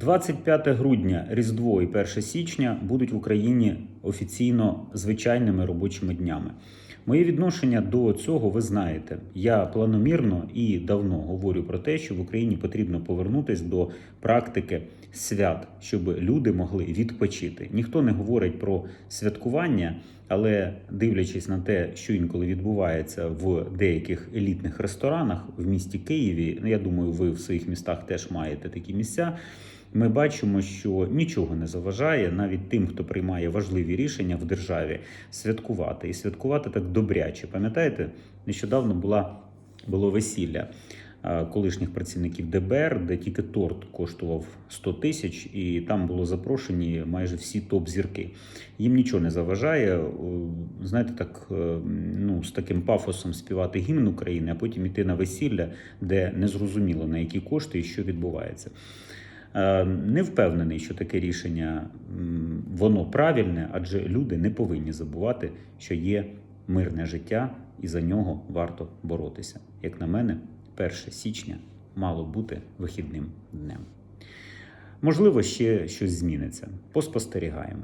25 грудня, Різдво і 1 січня будуть в Україні офіційно звичайними робочими днями. Моє відношення до цього ви знаєте. Я планомірно і давно говорю про те, що в Україні потрібно повернутися до практики свят, щоб люди могли відпочити. Ніхто не говорить про святкування, але дивлячись на те, що інколи відбувається в деяких елітних ресторанах в місті Києві, ну, я думаю, ви в своїх містах теж маєте такі місця. Ми бачимо, що нічого не заважає навіть тим, хто приймає важливі рішення в державі, святкувати і святкувати так добряче. Пам'ятаєте, нещодавно була було весілля колишніх працівників ДБР, де тільки торт коштував 100 тисяч, і там було запрошені майже всі топ-зірки. Їм нічого не заважає, е, знаєте, так е, ну з таким пафосом співати гімн України, а потім іти на весілля, де не зрозуміло на які кошти і що відбувається. Е, Не впевнений, що таке рішення воно правильне, адже люди не повинні забувати, що є мирне життя, і за нього варто боротися. Як на мене, 1 січня мало бути вихідним днем. Можливо, ще щось зміниться. Поспостерігаємо.